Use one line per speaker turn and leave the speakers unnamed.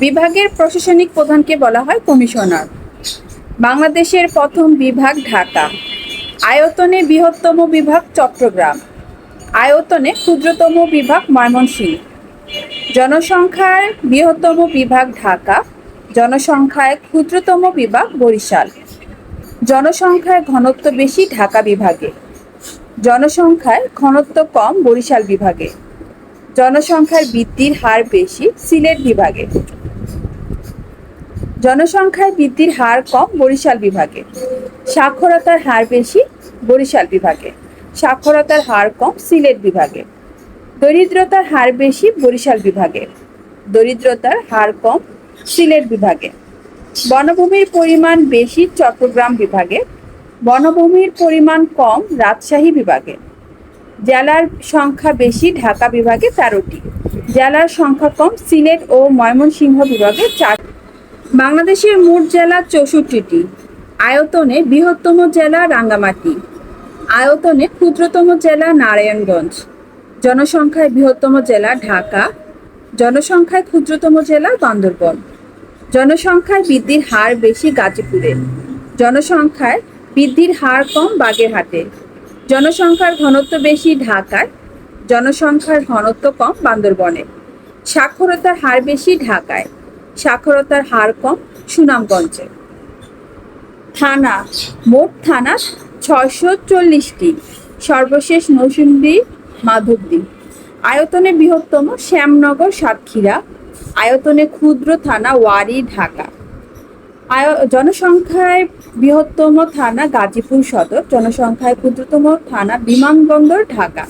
বিভাগের প্রশাসনিক প্রধানকে বলা হয় কমিশনার। বাংলাদেশের প্রথম বিভাগ ঢাকা। আয়তনে বৃহত্তম বিভাগ চট্টগ্রাম। আয়তনে ক্ষুদ্রতম বিভাগ ময়মনসিংহ। জনসংখ্যার বৃহত্তম বিভাগ ঢাকা। জনসংখ্যায় ক্ষুদ্রতম বিভাগ বরিশাল। জনসংখ্যায় ঘনত্ব বেশি ঢাকা বিভাগে। জনসংখ্যায় ঘনত্ব কম বরিশাল বিভাগে। জনসংখ্যার বৃদ্ধির হার বেশি সিলেট বিভাগে। জনসংখ্যায় বৃদ্ধির হার কম বরিশাল বিভাগে। সাক্ষরতার হার বেশি বরিশাল বিভাগে। সাক্ষরতার হার কম সিলেট বিভাগে। দরিদ্রতার হার বেশি বরিশাল বিভাগে। দরিদ্রতার হার কম সিলেট বিভাগে। বনভূমির পরিমাণ বেশি চট্টগ্রাম বিভাগে। বনভূমির পরিমাণ কম রাজশাহী বিভাগে। জেলার সংখ্যা বেশি ঢাকা বিভাগে তেরোটি। জেলার সংখ্যা কম সিলেট ও ময়মনসিংহ বিভাগে চার বাংলাদেশের মোট জেলা চৌষট্টিটি, আয়তনে বৃহত্তম জেলা রাঙ্গামাটি, আয়তনে ক্ষুদ্রতম জেলা নারায়ণগঞ্জ, জনসংখ্যায় বৃহত্তম জেলা ঢাকা, জনসংখ্যায় ক্ষুদ্রতম জেলা বান্দরবন, জনসংখ্যায় বৃদ্ধির হার বেশি গাজীপুরে, জনসংখ্যায় বৃদ্ধির হার কম বাগেরহাটে, জনসংখ্যার ঘনত্ব বেশি ঢাকায় জনসংখ্যার ঘনত্ব কম বান্দরবনে, সাক্ষরতার হার বেশি ঢাকায়। সাক্ষরতার হার কম সুনামগঞ্জে। থানা, মোট থানা ছয়শো চল্লিশটি। সর্বশেষ নৌসুন্দি মাধবদী। আয়তনে বৃহত্তম শ্যামনগর সাতক্ষীরা। আয়তনে ক্ষুদ্র থানা ওয়ারি, ঢাকা। আয়, জনসংখ্যায় বৃহত্তম থানা গাজীপুর সদর। জনসংখ্যায় ক্ষুদ্রতম থানা বিমানবন্দর, ঢাকা।